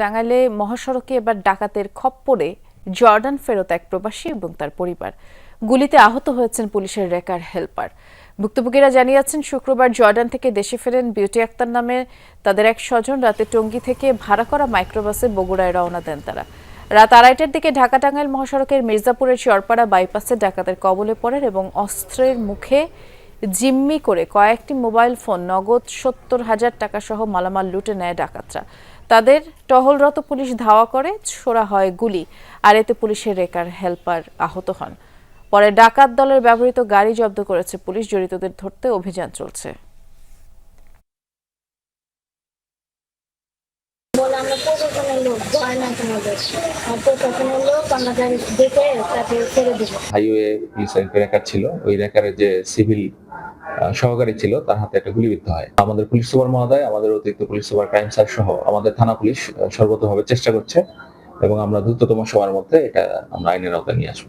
টাঙ্গাইলে মহাসড়কে এবার ডাকাতের খপ্পরে জর্ডান ফেরত এক প্রবাসী এবং তার পরিবার। গুলিতে আহত হয়েছেন পুলিশের রেকার হেল্পার। ভুক্তভোগীরা জানিয়েছেন, শুক্রবার জর্ডান থেকে দেশে ফেরেন বিউটি আক্তার নামে তাদের এক স্বজন। রাতে টঙ্গী থেকে ভাড়া করা মাইক্রোবাসে বগুড়ায় রওনা দেন তারা। রাত আড়াইটার দিকে ঢাকা টাঙ্গাইল মহাসড়কের মির্জাপুরের চরপাড়া বাইপাসে ডাকাতের কবলে পড়েন এবং অস্ত্রের মুখে জিম্মি করে কয়েকটি মোবাইল ফোন নগদ সত্তর হাজার টাকা সহ মালামাল লুটে নেয় ডাকাতরা। তাদের টহলরত পুলিশ ধাওয়া করে, ছোড়া হয় গুলি, আর এতে পুলিশের রেকার হেল্পার আহত হন। পরে ডাকাত দলের ব্যবহৃত গাড়ি জব্দ করেছে পুলিশ, জড়িতদের ধরতে অভিযান চলছে। বলে, আমরা প্রশাসনের লোক না তোমাদের। প্রশাসনের লোক আমরা গাড়ি দেখে তাকে ছেড়ে দেবো। হাইওয়ে ছিল। ওই যে সিভিল সহকারী ছিল, তার হাতে একটা গুলিবিদ্ধ হয়। আমাদের পুলিশ সুপার মহোদয়, আমাদের অতিরিক্ত পুলিশ সুপার ক্রাইম স্যার সহ আমাদের থানা পুলিশ সর্বতভাবে চেষ্টা করছে এবং আমরা দ্রুততম সময়ের মধ্যে এটা আমরা আইনের আওতায় নিয়ে আসব।